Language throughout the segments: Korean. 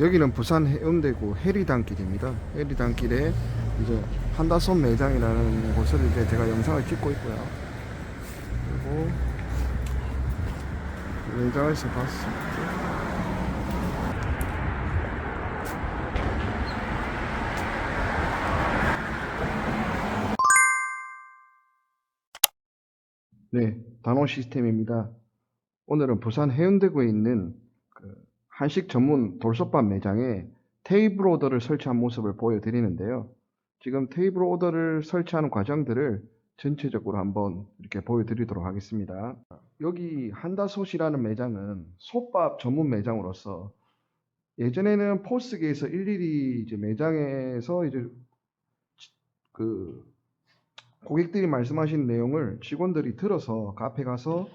여기는 부산 해운대구 해리단길입니다. 해리단길에 이제 한다솜 매장이라는 곳을 이제 제가 영상을 찍고 있고요. 그리고 매장에서 봤습니다. 네, 단호 시스템입니다. 오늘은 부산 해운대구에 있는 그 한식 전문 돌솥밥 매장에 테이블 오더를 설치한 모습을 보여드리는데요. 지금 테이블 오더를 설치하는 과정들을 전체적으로 한번 이렇게 보여드리도록 하겠습니다. 여기 한다솥이라는 매장은 솥밥 전문 매장으로서 예전에는 포스게에서 일일이 이제 매장에서 이제 그 고객들이 말씀하신 내용을 직원들이 들어서 카페 가서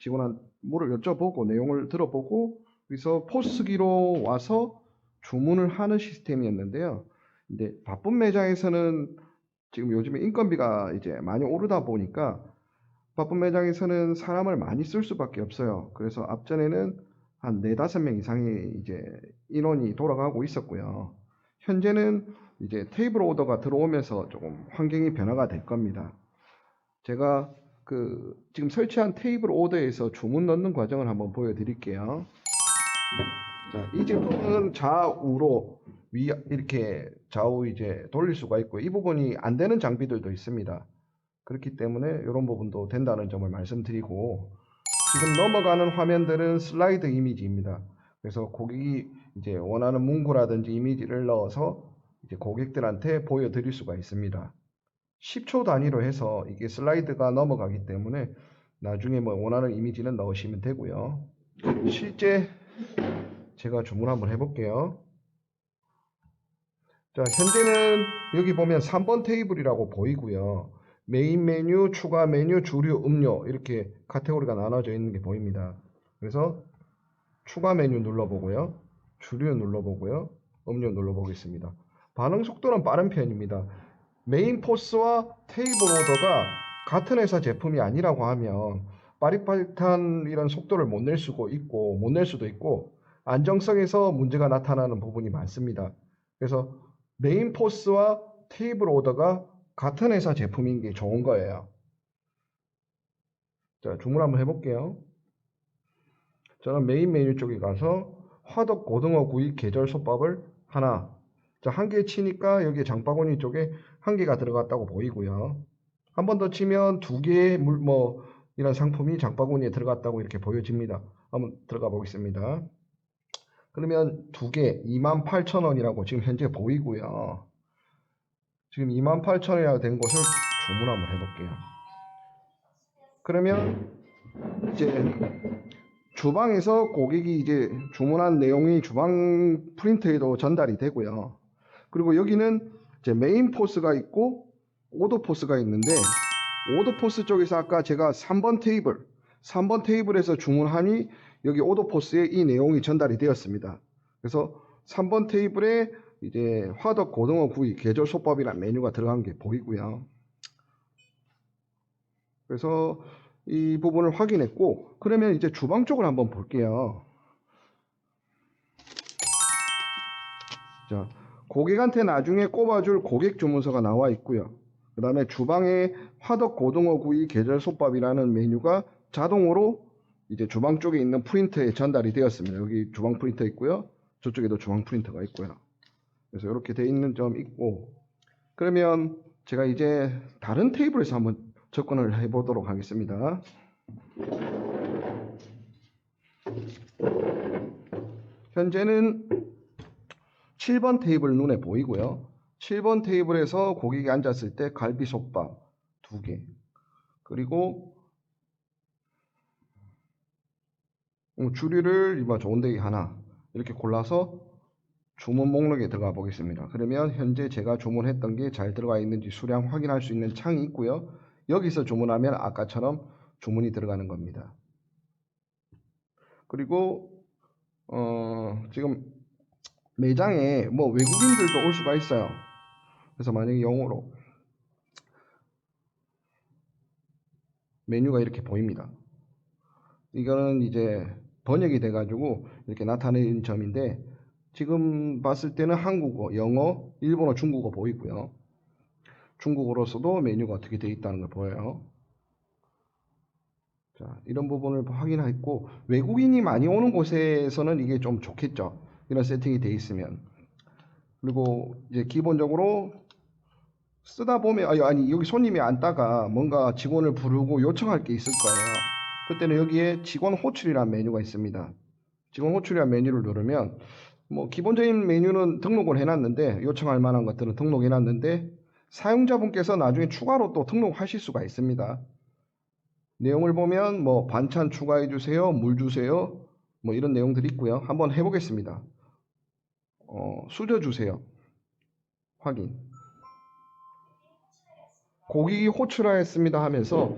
직원한 뭐를 여쭤보고 내용을 들어보고 그래서 포스기로 와서 주문을 하는 시스템이었는데요. 근데 바쁜 매장에서는 지금 요즘에 인건비가 이제 많이 오르다 보니까 바쁜 매장에서는 사람을 많이 쓸 수밖에 없어요. 그래서 앞전에는 한 네다섯 명 이상의 이제 인원이 돌아가고 있었고요. 현재는 이제 테이블 오더가 들어오면서 조금 환경이 변화가 될 겁니다. 제가 그 지금 설치한 테이블 오더에서 주문 넣는 과정을 한번 보여드릴게요. 자, 이 제품은 좌우로 위 이렇게 좌우 이제 돌릴 수가 있고 이 부분이 안 되는 장비들도 있습니다. 그렇기 때문에 이런 부분도 된다는 점을 말씀드리고 지금 넘어가는 화면들은 슬라이드 이미지입니다. 그래서 고객이 이제 원하는 문구라든지 이미지를 넣어서 이제 고객들한테 보여드릴 수가 있습니다. 10초 단위로 해서 이게 슬라이드가 넘어가기 때문에 나중에 뭐 원하는 이미지는 넣으시면 되고요. 실제 제가 주문 한번 해볼게요. 자, 현재는 여기 보면 3번 테이블이라고 보이고요. 메인 메뉴, 추가 메뉴, 주류, 음료 이렇게 카테고리가 나눠져 있는 게 보입니다. 그래서 추가 메뉴 눌러보고요. 주류 눌러보고요. 음료 눌러보겠습니다. 반응 속도는 빠른 편입니다. 메인 포스와 테이블 오더가 같은 회사 제품이 아니라고 하면 빠릿빠릿한 이런 속도를 못 낼 수도 있고 못 낼 수도 있고 안정성에서 문제가 나타나는 부분이 많습니다. 그래서 메인 포스와 테이블 오더가 같은 회사 제품인 게 좋은 거예요. 자, 주문 한번 해볼게요. 저는 메인 메뉴 쪽에 가서 화덕 고등어 구이 계절 솥밥을 하나. 자, 한 개 치니까 여기 장바구니 쪽에 한 개가 들어갔다고 보이고요. 한 번 더 치면 두 개의 물, 뭐, 이런 상품이 장바구니에 들어갔다고 이렇게 보여집니다. 한번 들어가 보겠습니다. 그러면 두 개 28,000원이라고 지금 현재 보이고요. 지금 28,000원이라고 된 곳을 주문 한번 해볼게요. 그러면 이제 주방에서 고객이 이제 주문한 내용이 주방 프린터에도 전달이 되고요. 그리고 여기는 이제 메인 포스가 있고 오더 포스가 있는데 오더 포스 쪽에서 아까 제가 3번 테이블 3번 테이블에서 주문하니 여기 오더 포스에 이 내용이 전달이 되었습니다. 그래서 3번 테이블에 이제 화덕 고등어 구이 계절 솥밥이라는 메뉴가 들어간 게 보이고요. 그래서 이 부분을 확인했고 그러면 이제 주방 쪽을 한번 볼게요. 자, 고객한테 나중에 꼽아줄 고객 주문서가 나와 있고요. 그 다음에 주방에 화덕 고등어 구이 계절 솥밥이라는 메뉴가 자동으로 이제 주방 쪽에 있는 프린터에 전달이 되었습니다. 여기 주방 프린터 있고요. 저쪽에도 주방 프린터가 있고요. 그래서 이렇게 돼 있는 점 있고 그러면 제가 이제 다른 테이블에서 한번 접근을 해 보도록 하겠습니다. 현재는 7번 테이블 눈에 보이고요. 7번 테이블에서 고객이 앉았을 때 갈비솥밥 두 개. 그리고 음, 주류를 이번 좋은데기 하나 이렇게 골라서 주문 목록에 들어가 보겠습니다. 그러면 현재 제가 주문했던 게 잘 들어가 있는지 수량 확인할 수 있는 창이 있고요. 여기서 주문하면 아까처럼 주문이 들어가는 겁니다. 그리고 어, 지금 매장에 뭐 외국인들도 올 수가 있어요. 그래서 만약에 영어로 메뉴가 이렇게 보입니다. 이거는 이제 번역이 돼가지고 이렇게 나타내는 점인데 지금 봤을 때는 한국어, 영어, 일본어, 중국어 보이고요. 중국어로서도 메뉴가 어떻게 되어 있다는 걸 보여요. 자, 이런 부분을 확인했고 외국인이 많이 오는 곳에서는 이게 좀 좋겠죠. 이런 세팅이 되어 있으면. 그리고 이제 기본적으로 쓰다 보면 아니, 여기 손님이 앉다가 뭔가 직원을 부르고 요청할 게 있을 거예요. 그때는 여기에 직원 호출이라는 메뉴가 있습니다. 직원 호출이라는 메뉴를 누르면 뭐 기본적인 메뉴는 등록을 해놨는데 요청할 만한 것들은 등록해놨는데 사용자분께서 나중에 추가로 또 등록하실 수가 있습니다. 내용을 보면 뭐 반찬 추가해 주세요, 물 주세요, 뭐 이런 내용들이 있고요. 한번 해보겠습니다. 어, 수저 주세요. 확인. 고객이 호출하였습니다 하면서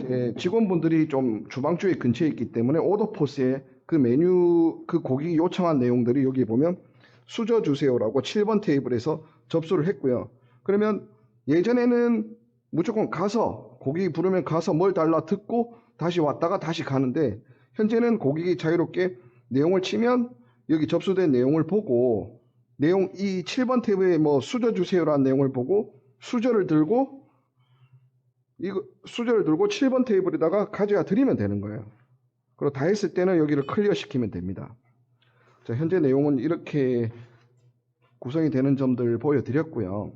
이제 직원분들이 좀 주방 쪽에 근처에 있기 때문에 오더 포스에 그 메뉴 그 고객이 요청한 내용들이 여기 보면 수저 주세요라고 7번 테이블에서 접수를 했고요. 그러면 예전에는 무조건 가서 고객이 부르면 가서 뭘 달라 듣고 다시 왔다가 다시 가는데 현재는 고객이 자유롭게 내용을 치면 여기 접수된 내용을 보고 내용 이 7번 탭에 뭐 수저 주세요라는 내용을 보고 수저를 들고 이거 수저를 들고 7번 테이블에다가 가져다 드리면 되는 거예요. 그리고 다 했을 때는 여기를 클리어 시키면 됩니다. 자, 현재 내용은 이렇게 구성이 되는 점들 보여드렸고요.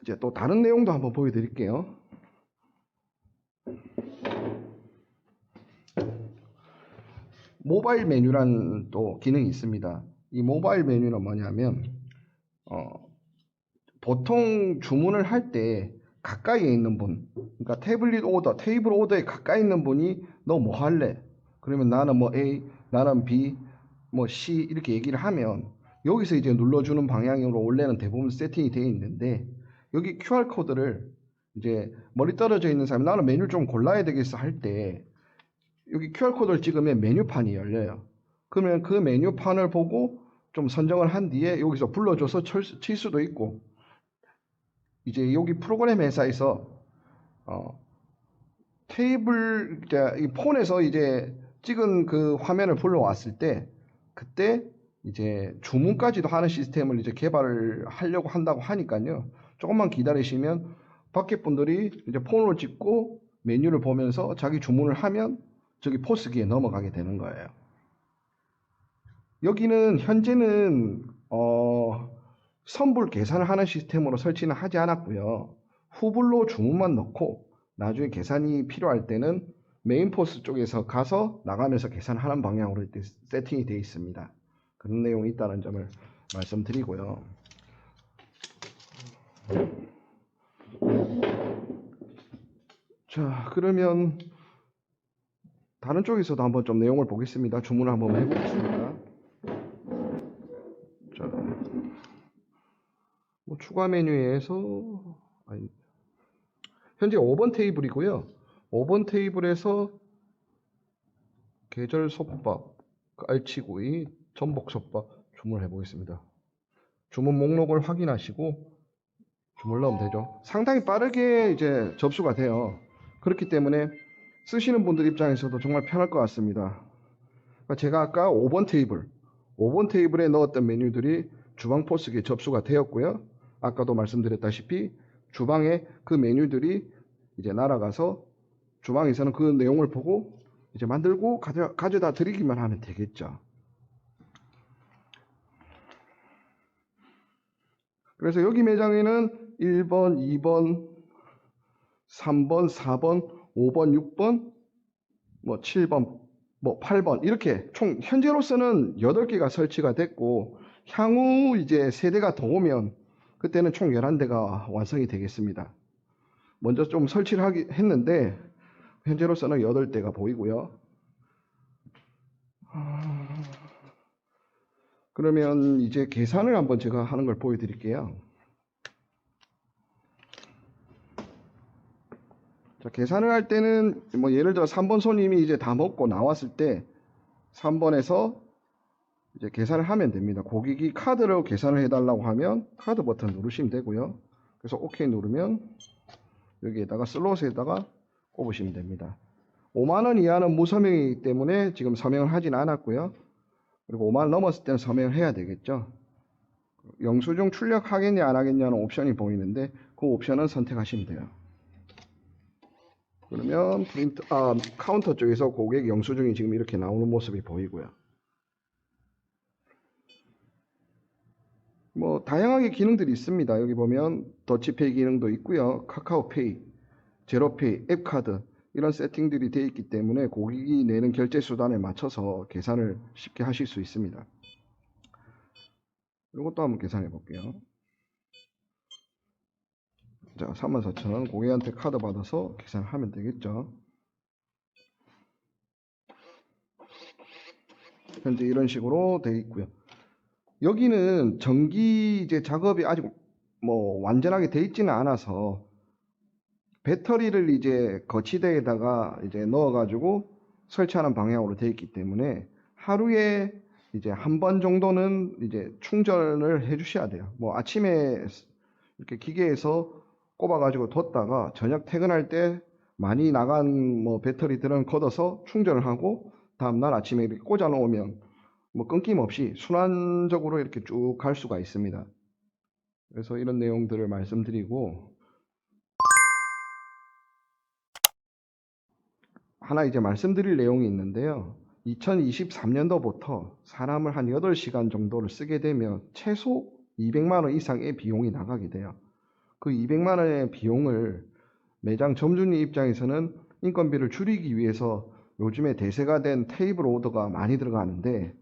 이제 또 다른 내용도 한번 보여드릴게요. 모바일 메뉴라는 또 기능이 있습니다. 이 모바일 메뉴는 뭐냐면 어, 보통 주문을 할 때 가까이에 있는 분, 그러니까 태블릿 오더, 테이블 오더에 가까이 있는 분이 너 뭐 할래? 그러면 나는 뭐 A, 나는 B, 뭐 C 이렇게 얘기를 하면 여기서 이제 눌러주는 방향으로 원래는 대부분 세팅이 되어 있는데 여기 QR 코드를 이제 멀리 떨어져 있는 사람이 나는 메뉴를 좀 골라야 되겠어 할 때 여기 QR 코드를 찍으면 메뉴판이 열려요. 그러면 그 메뉴판을 보고 좀 선정을 한 뒤에 여기서 불러줘서 칠 수도 있고 이제 여기 프로그램 회사에서 어, 테이블 이제 이 폰에서 이제 찍은 그 화면을 불러왔을 때 그때 이제 주문까지도 하는 시스템을 이제 개발을 하려고 한다고 하니까요. 조금만 기다리시면 밖에 분들이 이제 폰으로 찍고 메뉴를 보면서 자기 주문을 하면 저기 포스기에 넘어가게 되는 거예요. 여기는 현재는 어, 선불 계산을 하는 시스템으로 설치는 하지 않았고요. 후불로 주문만 넣고 나중에 계산이 필요할 때는 메인 포스 쪽에서 가서 나가면서 계산하는 방향으로 세팅이 되어 있습니다. 그런 내용이 있다는 점을 말씀드리고요. 자, 그러면 다른 쪽에서도 한번 좀 내용을 보겠습니다. 주문을 한번 해보겠습니다. 자, 뭐 추가 메뉴에서 아니, 현재 5번 테이블이고요. 5번 테이블에서 계절 솥밥, 깔치구이, 전복 솥밥 주문을 해보겠습니다. 주문 목록을 확인하시고 주문을 넣으면 되죠. 상당히 빠르게 이제 접수가 돼요. 그렇기 때문에 쓰시는 분들 입장에서도 정말 편할 것 같습니다. 그러니까 제가 아까 5번 테이블, 5번 테이블에 넣었던 메뉴들이 주방 포스기에 접수가 되었고요. 아까도 말씀드렸다시피 주방에 그 메뉴들이 이제 날아가서 주방에서는 그 내용을 보고 이제 만들고 가져, 가져다 드리기만 하면 되겠죠. 그래서 여기 매장에는 1번, 2번, 3번, 4번, 5번, 6번, 뭐 7번, 뭐 8번 이렇게 총 현재로서는 8개가 설치가 됐고 향후 이제 세대가 더 오면 그때는 총 11대가 완성이 되겠습니다. 먼저 좀 설치를 하기 했는데 현재로서는 8대가 보이고요. 아, 그러면 이제 계산을 한번 제가 하는 걸 보여드릴게요. 자, 계산을 할 때는 뭐 예를 들어 3번 손님이 이제 다 먹고 나왔을 때 3번에서 이제 계산을 하면 됩니다. 고객이 카드로 계산을 해달라고 하면 카드 버튼 누르시면 되고요. 그래서 OK 누르면 여기에다가 슬롯에다가 꼽으시면 됩니다. 5만원 이하는 무서명이기 때문에 지금 서명을 하진 않았고요. 그리고 5만 원 넘었을 때는 서명을 해야 되겠죠. 영수증 출력하겠냐 안 하겠냐는 옵션이 보이는데 그 옵션은 선택하시면 돼요. 그러면 프린트 아 카운터 쪽에서 고객 영수증이 지금 이렇게 나오는 모습이 보이고요. 뭐 다양하게 기능들이 있습니다. 여기 보면 더치페이 기능도 있고요. 카카오페이, 제로페이, 앱카드 이런 세팅들이 되어 있기 때문에 고객이 내는 결제 수단에 맞춰서 계산을 쉽게 하실 수 있습니다. 이것도 한번 계산해 볼게요. 자, 34,000원 고객한테 카드 받아서 계산하면 되겠죠. 현재 이런 식으로 되어 있고요. 여기는 전기 이제 작업이 아직 뭐 완전하게 되어 있지는 않아서 배터리를 이제 거치대에다가 이제 넣어가지고 설치하는 방향으로 되어 있기 때문에 하루에 이제 한 번 정도는 이제 충전을 해 주셔야 돼요. 뭐 아침에 이렇게 기계에서 꼽아가지고 뒀다가 저녁 퇴근할 때 많이 나간 뭐 배터리들은 걷어서 충전을 하고 다음날 아침에 이렇게 꽂아 놓으면 뭐 끊김없이 순환적으로 이렇게 쭉 갈 수가 있습니다. 그래서 이런 내용들을 말씀드리고 하나 이제 말씀드릴 내용이 있는데요. 2023년도부터 사람을 한 8시간 정도를 쓰게 되면 최소 200만 원 이상의 비용이 나가게 돼요. 그 200만 원의 비용을 매장 점주님 입장에서는 인건비를 줄이기 위해서 요즘에 대세가 된 테이블 오더가 많이 들어가는데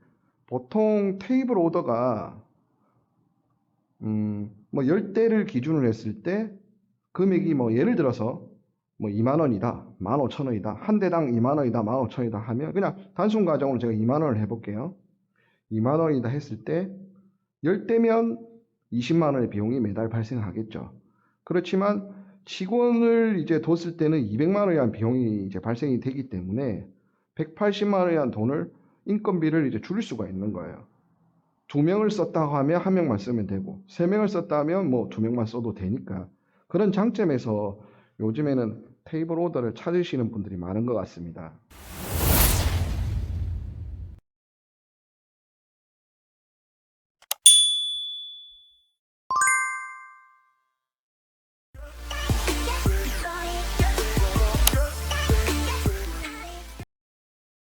보통 테이블 오더가 음, 뭐 10대를 기준으로 했을 때 금액이 뭐 예를 들어서 뭐 2만 원이다, 1만 5천 원이다, 한 대당 2만 원이다, 1만 5천 원이다 하면 그냥 단순 가정으로 제가 2만 원을 해볼게요. 2만 원이다 했을 때 10대면 20만 원의 비용이 매달 발생하겠죠. 그렇지만 직원을 이제 뒀을 때는 200만 원이라는 비용이 이제 발생이 되기 때문에 180만 원이라는 돈을 인건비를 이제 줄일 수가 있는 거예요. 두 명을 썼다고 하면 한 명만 쓰면 되고 세 명을 썼다 하면 뭐 두 명만 써도 되니까 그런 장점에서 요즘에는 테이블 오더를 찾으시는 분들이 많은 것 같습니다.